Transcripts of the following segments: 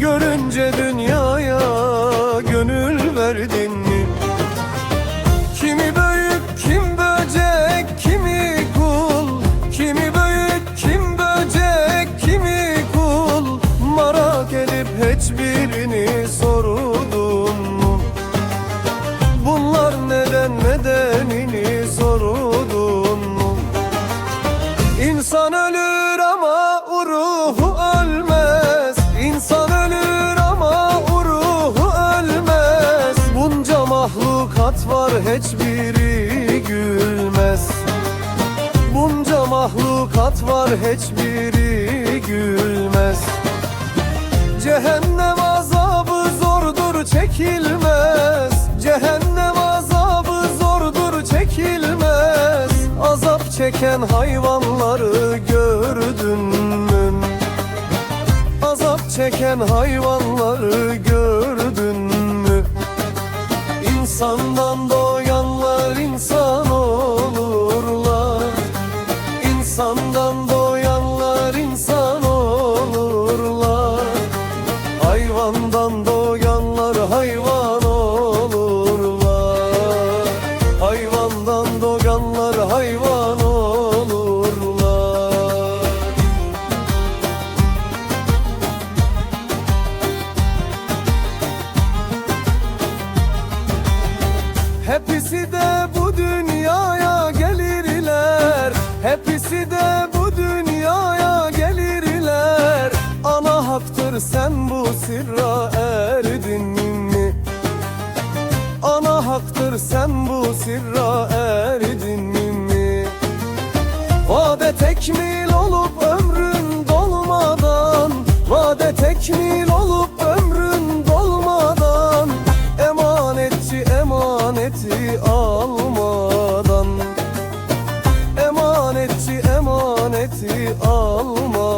Bunca dünyaya gönül verdin mi? Kimi büyük, kim böcek, kimi kul Kimi büyük, kim böcek, kimi kul Merak edip hiçbirini hiçbiri gülmez. Bunca mahlukat var hiçbiri gülmez. Cehennem azabı zordur çekilmez. Cehennem azabı zordur çekilmez. Azap çeken hayvanları gördün mü? Azap çeken hayvanları gördün Sandan bu dünyaya gelirler Ana haktır sen bu sırra erdin mi? Ana haktır sen bu sırra erdin mi? Vade tekmil olup emaneti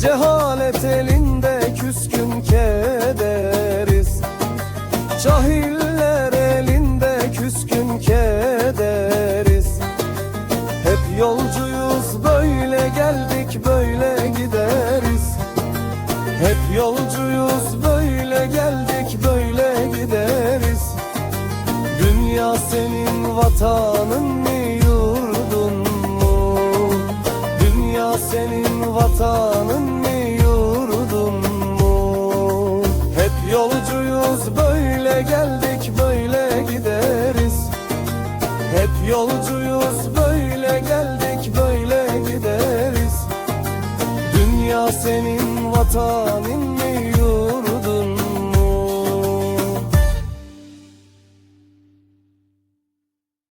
Cehalet elinde küskün kederiz. Cahiller elinde küskün kederiz. Hep yolcuyuz böyle geldik böyle gideriz. Hep yolcuyuz böyle geldik böyle gideriz. Dünya senin vatanın mı yurdun mu? Dünya senin vatanın yolcuyuz böyle geldik böyle gideriz. Hep yolcuyuz böyle geldik böyle gideriz. Dünya senin vatanın